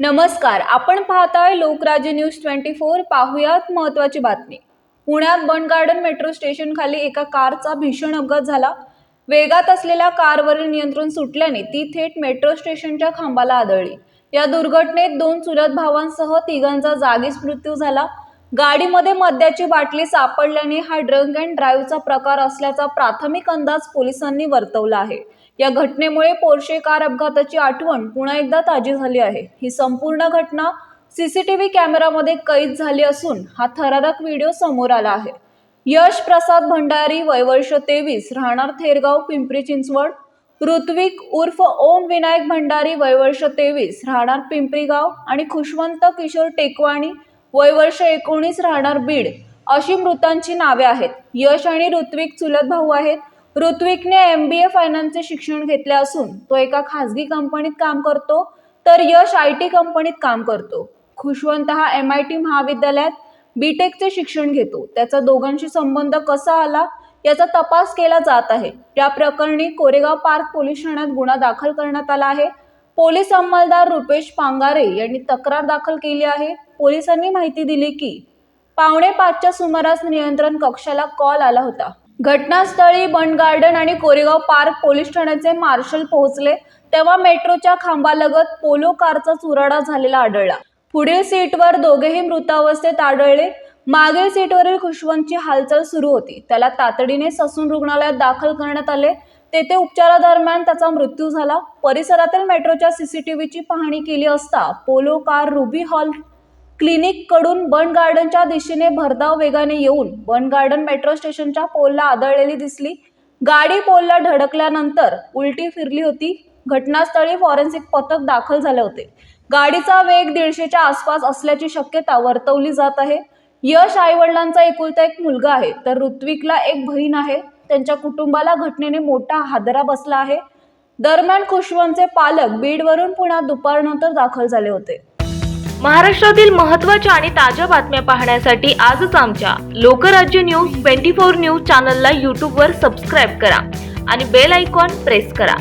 नमस्कार आपण पाहताय लोकराज्य न्यूज ट्वेंटी फोर. पाहुयात महत्त्वाची बातमी. पुण्यात बंड गार्डन मेट्रो स्टेशन खाली एका कारचा भीषण अपघात झाला. वेगात असलेल्या कारवरील नियंत्रण सुटल्याने ती थेट मेट्रो स्टेशनच्या खांबाला आदळली. या दुर्घटनेत दोन चुलत भावांसह तिघांचा जागीच मृत्यू झाला. गाडीमध्ये मद्याची बाटली सापडल्याने हा ड्रंक अँड ड्राईव्हचा प्रकार असल्याचा प्राथमिक अंदाज पोलिसांनी वर्तवला आहे. या घटनेमुळे पोर्शे कार अपघाताची आठवण पुन्हा एकदा ताजी झाली आहे. ही संपूर्ण घटना सीसीटीव्ही कॅमेरामध्ये कैद झाली असून हा थरारक व्हिडिओ समोर आला आहे. यश प्रसाद भंडारी वयवर्ष तेवीस राहणार थेरगाव पिंपरी चिंचवड. ऋत्विक उर्फ ओम विनायक भंडारी वयवर्ष तेवीस राहणार पिंपरीगाव आणि खुशवंत किशोर टेकवाणी वयवर्ष एकोणीस राहणार बीड अशी मृतांची नावे आहेत. यश आणि ऋत्विक चुलत भाऊ आहेत. ऋत्विकने एम बी ए फायनान्सचे शिक्षण घेतले असून तो एका खासगी कंपनीत काम करतो तर यश आय टी कंपनीत काम करतो. खुशवंत हा एम आय टी महाविद्यालयात बी टेकचे शिक्षण घेतो. त्याचा दोघांशी संबंध कसा आला याचा तपास केला जात आहे. या प्रकरणी कोरेगाव पार्क पोलीस ठाण्यात गुन्हा दाखल करण्यात आला आहे. पोलीस अंमलदार रुपेश पांगारे यांनी तक्रार दाखल केली आहे. पोलिसांनी माहिती दिली की पावणे पाचच्या सुमारास नियंत्रण कक्षाला कॉल आला होता. घटनास्थळी बंड गार्डन आणि कोरेगाव पार्क पोलीस ठाण्याचे मार्शल पोहोचले. तेव्हा मेट्रोच्या खांबालगत पोलो कारचा चुराडा झालेला आढळला. पुढील सीटवर दोघेही मृतावस्थेत आढळले. मागील सीटवरील खुशवंतची हालचाल सुरू होती. त्याला तातडीने ससून रुग्णालयात दाखल करण्यात आले. तेथे उपचारादरम्यान त्याचा मृत्यू झाला. परिसरातील मेट्रोच्या सीसीटीव्हीची पाहणी केली असता पोलो कार रुबी हॉल क्लिनिककडून गार्डनच्या दिशेने भरधाव वेगाने येऊन बन गार्डन मेट्रो स्टेशनच्या पोलला आदळलेली दिसली. गाडी पोलला धडकल्यानंतर उलटी फिरली होती. घटनास्थळी फॉरेन्सिक पथक दाखल झाले होते. गाडीचा वेग दीडशेच्या आसपास असल्याची शक्यता वर्तवली जात आहे. यश आईवडिलांचा एकुलता एक मुलगा आहे तर ऋत्विकला एक बहीण आहे. त्यांच्या कुटुंबाला घटनेने मोठा हादरा बसला आहे. दरम्यान खुशवंतचे पालक बीडवरून पुण्यात दुपारनंतर दाखल झाले होते. महाराष्ट्रातील महत्त्वाच्या आणि ताज्या बातम्या पाहण्यासाठी आजच आमच्या Lokrajya news twenty four news चॅनलला यूट्यूबवर सबस्क्राईब करा आणि बेल आयकॉन प्रेस करा.